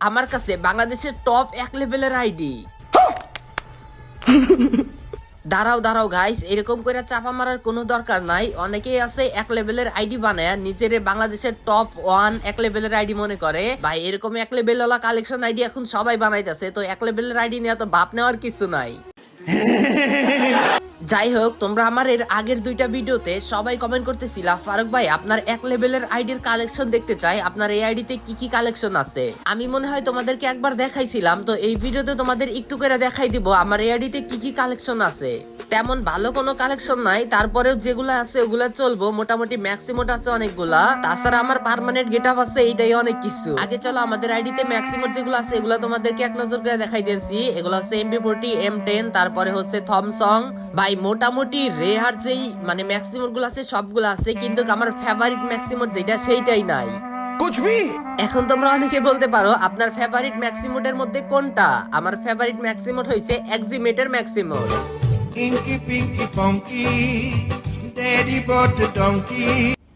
আমার কাছে বাংলাদেশের টপ এক লেভেলের আইডি দাঁড়াও দাঁড়াও গাইস এরকম করে চাপা মারার কোনো দরকার নাই। অনেকেই আছে এক লেভেলের আইডি বানায়, নিজের বাংলাদেশের টপ ওয়ান এক লেভেলের আইডি মনে করে। ভাই, এরকম এক লেভেলওয়ালা কালেকশন আইডি এখন সবাই বানাইতেছে, তো এক লেভেলের আইডি নিয়ে তো বাপ নেওয়ার কিছু নাই। যাই হোক, তোমরা আমার এর আগের দুইটা ভিডিওতে সবাই কমেন্ট করতেছিলা, ফারুক ভাই, আপনার এক লেভেলের আইডির কালেকশন দেখতে চাই, আপনার এই আইডিতে কি কি কালেকশন আছে? আমি মনে হয় তোমাদেরকে একবার দেখাইছিলাম, তো এই ভিডিওতে তোমাদের একটু করে দেখাই দিব, আমার এই আইডিতে কি কি কালেকশন আছে। তেমন ভালো কোনো কালেকশন নাই, তারপরেও যেগুলো আছে ওগুলা চলবো, মোটামুটি ম্যাক্সিমোট আছে অনেকগুলা। তাছাড়া আমার পার্মানেন্ট গেট আপ আছে, এইটাই অনেক কিছু। আগে চলো, আমাদের আইডিতে ম্যাক্সিমোট যেগুলো আছে, এগুলো তোমাদেরকে এক নজর করে দেখাই দিয়েছি। এগুলো হচ্ছে এমবি ফোরটি এম টেন তারপরে হচ্ছে থমসং ভাই মোটামুটি রেহার যেই মানে ম্যাক্সিমোরগুলো আছে সবগুলো আছে কিন্তু আমার ফেভারিট ম্যাক্সিমোর যেটা সেইটাই নাই। এখন তোমরা অনেকে বলতে পারো আপনার ফেভারিট ম্যাক্সিমোটের মধ্যে কোনটা? আমার ফেভারিট ম্যাক্সিমোট হইছে এক্সিমেটের ম্যাক্সিমোট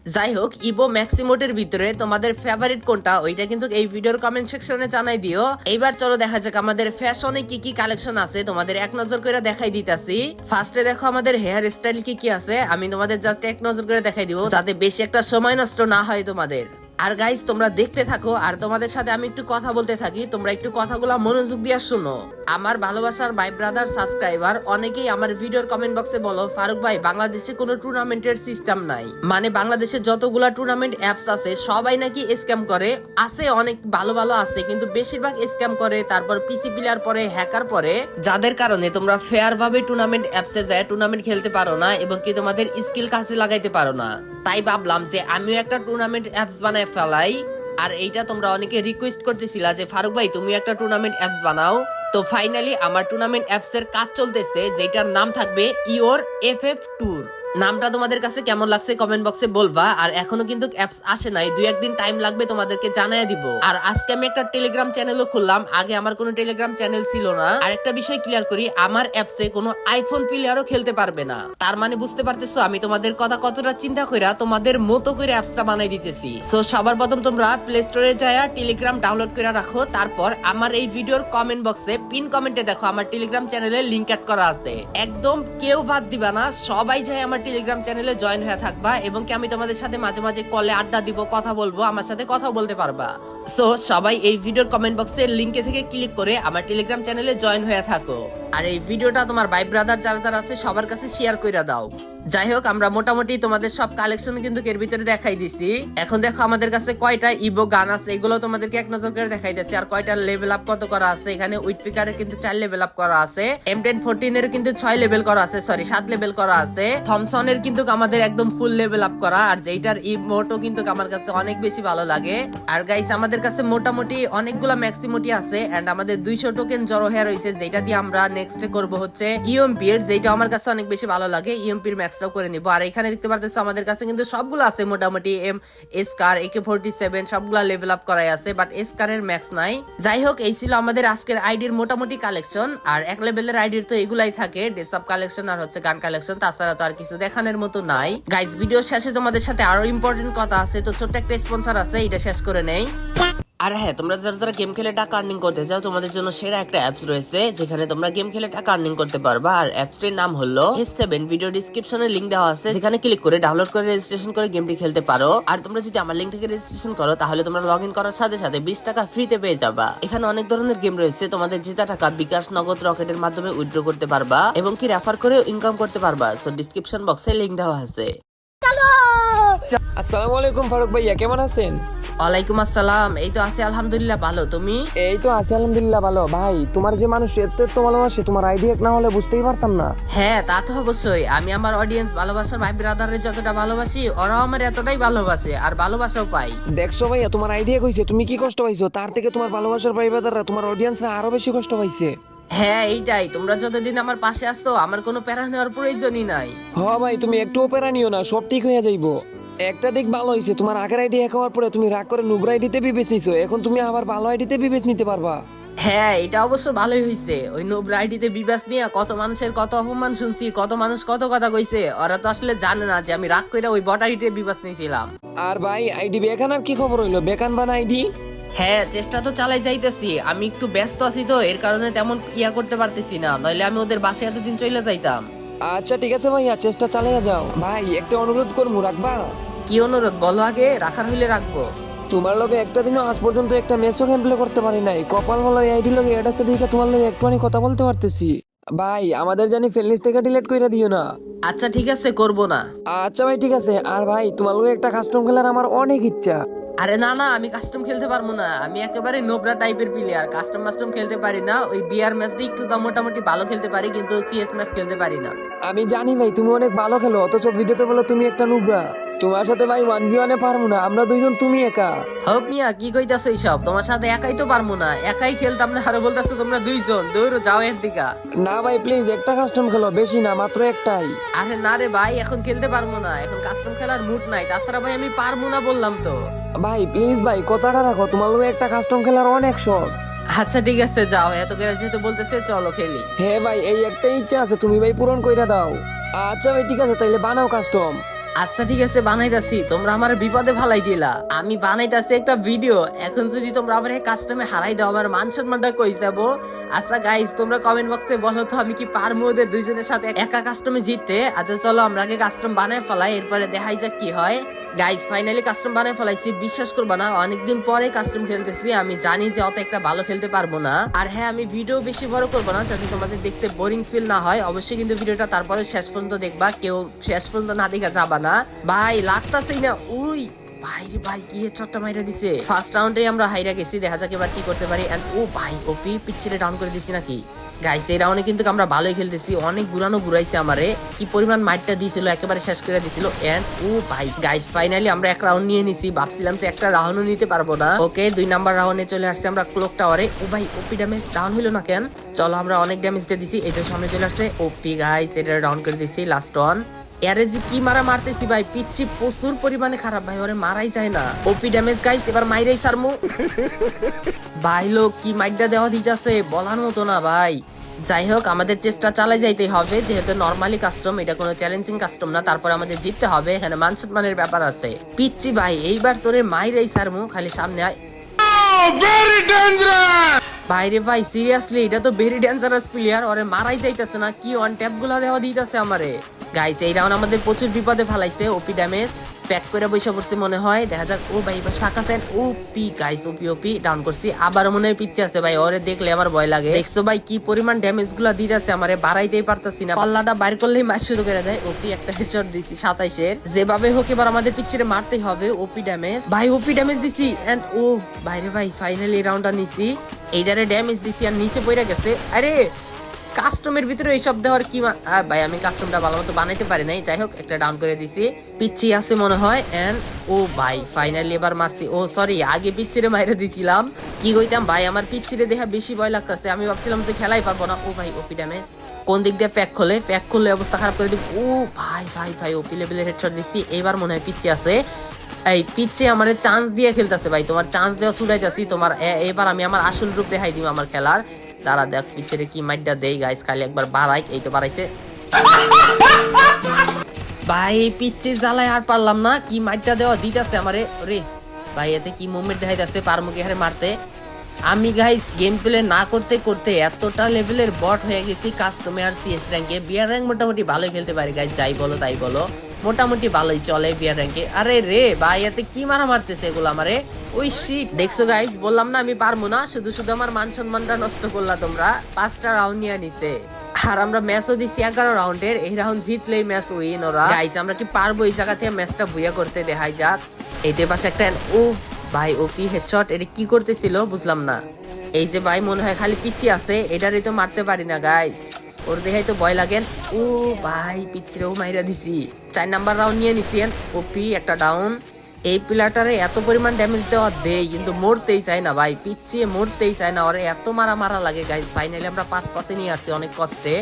যাই হোক ইবো ম্যাক্সিমোটের ভিতরে তোমাদের ফেভারিট কোনটা, ওইটা কিন্তু এই ভিডিওর কমেন্ট সেকশনে জানাই দিও। এইবার চলো দেখা যাক আমাদের ফ্যাশনে কি কি কালেকশন আছে, তোমাদের এক নজর করে দেখাই দিতাছি। ফার্স্টে দেখো আমাদের হেয়ার স্টাইল কি কি আছে, আমি তোমাদের জাস্ট এক নজর করে দেখাই দিব, যাতে বেশি একটা সময় নষ্ট না হয় তোমাদের। আর গাইস তোমরা দেখতে থাকো, আর তোমাদের সাথে আমি একটু কথা বলতে থাকি, তোমরা একটু কথাগুলো মনোযোগ দিয়ে শুনো। আমার ভালোবাসার ভাই ব্রাদার সাবস্ক্রাইবার অনেকেই আমার ভিডিওর কমেন্ট বক্সে বলো, ফারুক ভাই, বাংলাদেশে কোনো টুর্নামেন্টের সিস্টেম নাই। মানে বাংলাদেশে যতগুলা টুর্নামেন্ট অ্যাপস আছে, সবাই নাকি স্ক্যাম করে। আছে অনেক ভালো ভালো আছে, কিন্তু বেশিরভাগ স্ক্যাম করে, তারপর পিসি প্লেয়ার পরে হ্যাকার পরে। যাদের কারণে তোমরা ফেয়ার ভাবে টুর্নামেন্ট অ্যাপসে যায় টুর্নামেন্ট খেলতে পারো না এবং কি তোমাদের স্কিল কাছে লাগাইতে পারো না। তাই ভাবলাম যে আমিও একটা টুর্নামেন্ট অ্যাপস বানায় ফেলাই। আর এইটা তোমরা অনেকে রিকোয়েস্ট করতেছিলা যে, ফারুক ভাই তুমি একটা টুর্নামেন্ট অ্যাপস বানাও। তো ফাইনালি আমার টুর্নামেন্ট অ্যাপসের কাজ চলতেছে যেটার নাম থাকবে ইওর এফ এফ ট্যুর নামটা তোমাদের কাছে কেমন লাগছে কমেন্ট বক্সে বলবা। আর এখনও কিন্তু অ্যাপস আসে নাই। দুই একদিন টাইম লাগবে তোমাদেরকে জানাই দিব। আর আজকে আমি একটা টেলিগ্রাম চ্যানেলও খুললাম। আগে আমার কোনো টেলিগ্রাম চ্যানেল ছিল না। আর একটা বিষয় ক্লিয়ার করি, আমার অ্যাপসে কোনো আইফোন প্লেয়ারও খেলতে পারবে না। তার মানে বুঝতে পারতেছো, আমি তোমাদের কথা কতটা চিন্তা কইরা তোমাদের মতো করে অ্যাপসটা বানাই দিতেছি। সো সবার প্রথম তোমরা প্লে স্টোরে যায়া টেলিগ্রাম ডাউনলোড করে রাখো। তারপর আমার এই ভিডিওর কমেন্ট বক্সে পিন কমেন্টে দেখো, আমার টেলিগ্রাম চ্যানেলে লিংক অ্যাড করা আছে। একদম কেউ বাদ দিবা না, সবাই যায় আমার টেলিগ্রাম চ্যানেলে জয়েন হয়ে থাকবা এবং কি আমি তোমাদের সাথে মাঝে মাঝে কলে আড্ডা দিব, কথা বলব, আমার সাথে কথা বলতে পারবা। সো সবাই এই ভিডিওর কমেন্ট বক্সের লিংকে থেকে ক্লিক করে আমার টেলিগ্রাম চ্যানেলে জয়েন হয়ে থাকো। আর এই ভিডিওটা তোমার ভাই ব্রাদার যারা যারা আছে, সবার কাছে শেয়ার করে দাও। যাই হোক আমরা মোটামুটি তোমাদের সব কালেকশন কিন্তু এর ভিতরে দেখাই দিছি। এখন দেখো আমাদের কাছে কয়টা ইবো গান আছে, এগুলো তোমাদেরকে এক নজর করে দেখাই দিচ্ছি আর কয়টা লেভেল আপ কত করা আছে, এখানে উইট কিন্তু চার লেভেল আপ করা আছে। এম টেন ফোরটিন এর কিন্তু ছয় লেভেল করা আছে সরি সাত লেভেল করা আছে। থমসন এর কিন্তু আমাদের একদম ফুল লেভেল আপ করা, আর যেইটার ইমোটো কিন্তু আমার কাছে অনেক বেশি ভালো লাগে। আর গাইস আমাদের কাছে মোটামুটি অনেকগুলা ম্যাক্সিমোটি আছে এন্ড আমাদের দুইশো টোকেন জড়ো হয়ে রয়েছে যেটা দিয়ে আমরা নেক্সট করব হচ্ছে ইএমপি এর যেটা আমার কাছে অনেক বেশি ভালো লাগে ইএমপির ম্যাক্সটাও করে নিব। আর এখানে দেখতে পারতেছো আমাদের কাছে কিন্তু সবগুলো আছে মোটামুটি, M scar AK forty seven সবগুলা লেভেল আপ করাই আছে বাট এসকারের ম্যাক্স নাই। যাই হোক এই ছিল আমাদের আজকের আইডির মোটামুটি কালেকশন আর এক লেভেলের আইডির তো এগুলাই থাকে ডেসআপ কালেকশন আর হচ্ছে গান কালেকশন তাছাড়া তো আর কিছু দেখানোর মতো নাই। গাইস ভিডিও শেষে তোমাদের সাথে আরও ইম্পর্টেন্ট কথা আছে, তো ছোট্ট একটা স্পন্সর আছে, এটা শেষ করে নেই। আর হ্যাঁ তোমরা যারা যারা গেম খেলে টাকা আর্নিং করতে চাও, তোমাদের জন্য সেরা একটা অ্যাপস রয়েছে, যেখানে তোমরা গেম খেলে টাকা আর্নিং করতে পারবা। আর অ্যাপসটির নাম হলো সেভেন ভিডিও ডিসক্রিপশনে লিঙ্ক দেওয়া আছে, যেখানে ক্লিক করে ডাউনলোড করে রেজিস্ট্রেশন করে গেমটি খেলতে পারো। আর তোমরা যদি আমার লিঙ্ক থেকে রেজিস্ট্রেশন করো, তাহলে তোমরা লগ ইন করার সাথে সাথে বিশ টাকা ফ্রিতে পেয়ে যাবা। এখানে অনেক ধরনের গেম রয়েছে, তোমাদের জেতা টাকা বিকাশ, নগদ, রকেটের মাধ্যমে উইথড্র করতে পারবা এবং কি রেফার করে ইনকাম করতে পারবা। সো ডিসক্রিপশন বক্সে লিঙ্ক দেওয়া আছে। আসসালামু আলাইকুম ফারুক ভাইয়া, কেমন আছেন? ওয়ালাইকুম আসসালাম। এই তো আছি আলহামদুলিল্লাহ ভালো। তুমি? এই তো আছি আলহামদুলিল্লাহ ভালো। ভাই তোমার যে মানুষ এত এত ভালোবাসে তোমার আইডিয়া না হলে বুঝতেই পারতাম না। হ্যাঁ তা তো অবশ্যই। আমি আমার অডিয়েন্স ভালোবাসার ভাই ব্রাদারের যতটা ভালোবাসি ওরাও আমার এতটাই ভালোবাসে আর ভালোবাসাও পাই। দেখছ ভাইয়া তোমার আইডিয়া কইছে তুমি কি কষ্ট পাইছো? তার থেকে তোমার ভালোবাসার ভাইবাদাররা তোমার অডিয়েন্সরা আরও বেশি কষ্ট পাইছে। হ্যাঁ এইটাই। তোমরা যতদিন আমার পাশে আসতো আমার কোনো প্যারা নেওয়ার প্রয়োজনই নাই। হ ভাই তুমি একটু ওপেরা নিও না সব ঠিক হয়ে যাইবো। একটা দিক ভালো হয়েছে তোমার আগের আইডি হ্যাক হওয়ার পরে তুমি রাগ করে নুবরা আইডিতে বিবেচ নিছো এখন তুমি আবার ভালো আইডিতে বিবেচ নিতে পারবা। হ্যাঁ এটা অবশ্য ভালোই হয়েছে ওই নোব রাইডিতে বিবাস নিয়ে কত মানুষের কত অপমান শুনছি কত মানুষ কত কথা কইছে ওরা তো আসলে জানে না যে আমি রাগ করে ওই বটাইটে বিবাস নিয়েছিলাম আর ভাই আইডি বেকান আর কি খবর হইল? বেকান বানা আইডি? হ্যাঁ চেষ্টা তো চালাই যাইতেছি। আমি একটু ব্যস্ত আছি তো এর কারণে তেমন ইয়া করতে পারতেছি না। নইলে আমি ওদের বাসায় এতদিন চলে যাইতাম। আচ্ছা ঠিক আছে ভাইয়া চেষ্টা চালিয়ে যাও। ভাই একটা অনুরোধ করব রাখবা? কি অনুরোধ? বলো আগে রাখার হইলে রাখব। তোমার লগে একটা দিনও আজ পর্যন্ত একটা মেসো গেম করতে পারি নাই। কপাল ভালো আইডি লগে এটা আছে দেখে তোমার লগে একটুখানি কথা বলতে পারতেছি। ভাই আমাদের জানি ফেলিস থেকে ডিলিট কইরা দিও না। আচ্ছা ঠিক আছে করব না। আচ্ছা ভাই ঠিক আছে। আর ভাই তোমার লগে একটা কাস্টম খেলার আমার অনেক ইচ্ছা। আরে না না আমি কাস্টম খেলতে পারব না। আমি একেবারে নোবরা টাইপের প্লেয়ার কাস্টম মাস্টম খেলতে পারি না। ওই বিয়ার ম্যাচ দিয়ে একটু মোটামুটি ভালো খেলতে পারি কিন্তু সিএস ম্যাচ খেলতে পারি না। আমি জানি ভাই তুমি অনেক ভালো খেলো। অথচ ভিডিওতে বলো তুমি একটা নোবরা। তোমার সাথে ভাই ওয়ান ভি ওয়ানে পারব না। আমরা দুইজন তুমি একা। হোপ মিয়া কি কইতাছো এইসব? তোমার সাথে একাই তো পারব না। একাই খেলতাম না আরও বলতাছো তোমরা দুইজন। দৌড়ো যাও এর দিকা না ভাই প্লিজ একটা কাস্টম খেলো। বেশি না মাত্র একটাই। আরে না রে ভাই এখন খেলতে পারব না। এখন কাস্টম খেলার মুড নাই। তাছাড়া ভাই আমি পারব না বললাম তো। ভাই প্লিজ ভাই কথাটা রাখো তোমার লগে একটা কাস্টম খেলার অনেক শখ। আচ্ছা ঠিক আছে যাও। এত করে যেহেতু বলতেছে চলো খেলি। হ্যাঁ ভাই এই একটা ইচ্ছা আছে তুমি ভাই পূরণ কইরা দাও। আচ্ছা ভাই ঠিক আছে তাইলে বানাও কাস্টম আচ্ছা ঠিক আছে বানাইতাছি। তোমরা আমার বিপদে ফালাই দিলা। আমি বানাইতাছি একটা ভিডিও এখন যদি তোমরা আমার এই কাস্টমে হারাই দাও আমার মান সম্মানটা কই যাব? আচ্ছা গাইস তোমরা কমেন্ট বক্সে বলো তো আমি কি পারব ওদের দুইজনের সাথে একা কাস্টমে জিততে? আচ্ছা চলো আমরা আগে কাস্টম বানায় ফেলাই এরপরে দেখাই যাক কি হয়। গাইস ফাইনালি কাস্টম বানায় ফেলাইছি। বিশ্বাস করবা না, অনেকদিন পরে কাস্টম খেলতেছি। আমি জানি যে অত একটা ভালো খেলতে পারব না। আর হ্যাঁ আমি ভিডিও বেশি বড় করব না, যাতে তোমাদের দেখতে বোরিং ফিল না হয়। অবশ্যই কিন্তু ভিডিওটা তারপরে শেষ পর্যন্ত দেখবা। কেউ শেষ পর্যন্ত না দেখা যাবা না। ভাই, লাগতাছেই না। উই! ভাই রে ভাই, কি চট্টা মাইরা দিছে? ফার্স্ট রাউন্ডে আমরা হাইরা গেছি, দেখা যাক এবার কি করতে পারি। এন্ড ও ভাই ওপি পিচ্ছিরে ডাউন করে দিছি নাকি? গাইস এই রাউন্ডে কিন্তু আমরা ভালোই খেলতেছি, অনেক ঘুরানো ঘুরাইছে আমারে। কি পরিমাণ মাইটটা দিছিল, একেবারে শেষ করে দিছিল। এন্ড ও ভাই গাইস ফাইনালি আমরা এক রাউন্ড নিয়ে নিছি। ভাবছিলাম যে একটা রাউন্ডও নিতে পারব না। ওকে দুই নাম্বার রাউন্ডে চলে আসছে আমরা ক্লক টাওয়ারে ও ভাই ওপি ড্যামেজ ডাউন হইল না কেন? চলো আমরা অনেক ড্যামেজ দিয়ে দিছি তো সামনে চলে আসছে। ওপি গাইস এটা ডাউন করে দিছি লাস্ট ওয়ান এরে যে কি মারা মারতেছি ভাই? পিচ্ছি প্রচুর পরিমাণে খারাপ ভাই ওরে মারাই যায় না। ওপি ড্যামেজ গাইস এবার মাইরাই সারমু ভাই লোক কি মাইডটা দেওয়া দিতেছে? বলার মতো না ভাই। যাই হোক আমাদের চেষ্টা চালাই যাইতে হবে যেহেতু নর্মালি কাস্টম এটা কোনো চ্যালেঞ্জিং কাস্টম না তারপর আমাদের জিততে হবে এখানে মান সম্মানের ব্যাপার আছে। পিচ্ছি ভাই এইবার তোরে মাইরাই সারমু খালি সামনে আয়। বাইরে ভাই সিরিয়াসলি এটা তো ভেরি ডেঞ্জারাস প্লেয়ার ওরে মারাই যাইতেছে না কি অন ট্যাপগুলা দেওয়া দিতেছে আমারে। গাইস এই রাউন্ড আমাদের প্রচুর বিপদে ফালাইছে ওপি ড্যামেজ প্যাক করে বসে পড়ছে মনে হয়। দেখা যাক, ও ভাই ফাঁকা Sen OP guys OP OP down করছি। আবার মনে হয় পিচ্ছে আছে ভাই, ওরে দেখলে আমার ভয় লাগে। দেখছ ভাই, কি পরিমাণ ড্যামেজগুলা দিতেছে আমারে, বাড়াইতেই পারতাছি না। পাল্লাটা বাইর করলেই মার শুরু করে দেয়। ওপি একটা হেডশট দিছি সাতাইশের। যেভাবে হোক এবার আমাদের পিছিয়ে মারতে হবে ওপি ড্যামেজ ভাই ওপি ড্যামেজ দিছি। এন্ড ও বাইরে ভাই ফাইনালি রাউন্ডটা নিছি। এইটারে ড্যামেজ দিছি আর নিচে পড়ে গেছে। আরে! কাস্টমের ভিতরে এইসব দেওয়ার কি ভাই, আমি কাস্টমটা ভালো মতো বানাইতে পারি নাই। যাই হোক, একটা ডাউন করে দিছি। পিচ্ছি আছে মনে হয় এন্ড ও ভাই ফাইনালি এবার মারছি। ও সরি আগে পিচ্ছিরে মাইরে দিছিলাম। কি কইতাম, ভাই, আমার পিচ্ছিরে দেখা বেশি ভয় লাগতেছে। আমি ভাবছিলাম যে খেলাই পারব না। ও ভাই ওপি ড্যামেজ কোন দিক দিয়ে প্যাক খোলে? প্যাক খুললে অবস্থা খারাপ করে দিব। ও ভাই ভাই ভাই ওপি লেভেলের হেডশট দিছি। এবার মনে হয় পিচ্ছি আছে। এই পিচ্ছে আমার চান্স দিয়ে খেলতেছে, ভাই। তোমার চান্স দেওয়া ছুটাইতেছি তোমার এবার আমি আমার আসল রূপ দেখাই দিব আমার খেলার। তারা দেখ পিছের কি মাইডটা দেই গাইস খালি একবার বাড়াই, এই তো বাড়াইছে। ভাই, পিচ্ছে জ্বালায় আর পারলাম না, কি মাইডটা দেওয়া দিতেছে আমারে। রে ভাই, এতে কি মুভমেন্ট দেখাইতেছে পারমুখে হারে মারতে? আমি গাইস গেম প্লে না করতে করতে এতটা লেভেলের বট হয়ে গেছি কাস্টমার সিএস র্যাঙ্কে বিয়ার র্যাঙ্ক মোটামুটি ভালোই খেলতে পারি গাইস যাই বলো, তাই বলো। মোটামুটি ভালোই চলে বিয়ার র্যাঙ্কে আরে রে ভাই, এতে কি মারা মারতেছে এগুলো আমারে? ওই শিট দেখছ গাইস বললাম না আমি পারব না, শুধু শুধু আমার মান সম্মানটা নষ্ট করলা তোমরা। পাঁচটা রাউন্ড নিয়ে নিছে। আর আমরা ম্যাচও দিছি এগারো রাউন্ডের এই রাউন্ড জিতলেই ম্যাচ উইন ওরা। গাইস আমরা কি পারব এই জায়গা থেকে ম্যাচটা বুয়া করতে দেখাই যাক। এইতে পাশে একটা ও ভাই, ও কি হেডশট এটা কি করতেছিল বুঝলাম না। এই যে ভাই, মনে হয় খালি পিচ্ছি আছে, এটারই তো মারতে পারি না গাইস ওর দেখাই তো ভয় লাগেন ও ভাই পিচ্ছিরেও মাইরা দিছি। চার নাম্বার রাউন্ড নিয়ে নিছেন ওপি, একটা ডাউন এই প্লেয়ারটারে এত পরিমাণ ড্যামেজ দেওয়া দেয় কিন্তু মরতেই চায় না ভাই। পিছিয়ে মরতেই চায় না। ওরে এত মারা মারা লাগে গাইস ফাইনালি আমরা পাঁচ পাশে নিয়ে আসছি অনেক কষ্টে।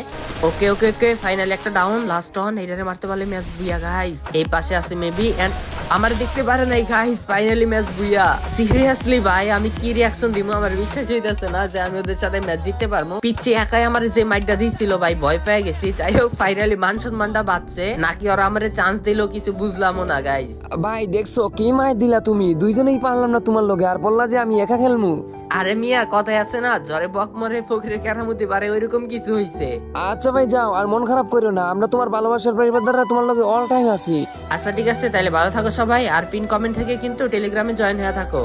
ওকে ওকে ওকে ফাইনালি একটা ডাউন লাস্ট অন এইটারে মারতে পারলে ম্যাচ দিয়া গাইস এই পাশে আছে মেবি এন্ড আমার দেখতে পারে নাই guys finally match booyah. Seriously ভাই আমি কি রিয়াকশন দিব আমার বিশ্বাস হইতাছে না যে আমি ওদের সাথে ম্যাচ জিততে পারব পিচ্ছে একাই আমার যে মাইটটা দিছিল ভাই ভয় পেয়ে গেছি। যাই হোক ফাইনালি মান সম্মানটা বাঁচছে নাকি ওরা আমার চান্স দিলো কিছু বুঝলামও না গাইস ভাই দেখছ কি মায়ের দিলা তুমি? দুইজনেই পারলাম না তোমার লগে আর বললা যে আমি একা খেলমু। আরে মিয়া কথায় আছে না জ্বরে বক মরে ফকিরে কেরামতি পারে ওইরকম কিছু হইছে। আচ্ছা ভাই যাও আর মন খারাপ করিও না। আমরা তোমার ভালোবাসার পরিবার দ্বারা তোমার লগে অল টাইম আছি। আচ্ছা ঠিক আছে তাহলে ভালো থাকো সবাই আর পিন কমেন্ট থেকে কিন্তু টেলিগ্রামে জয়েন হয়ে থাকো।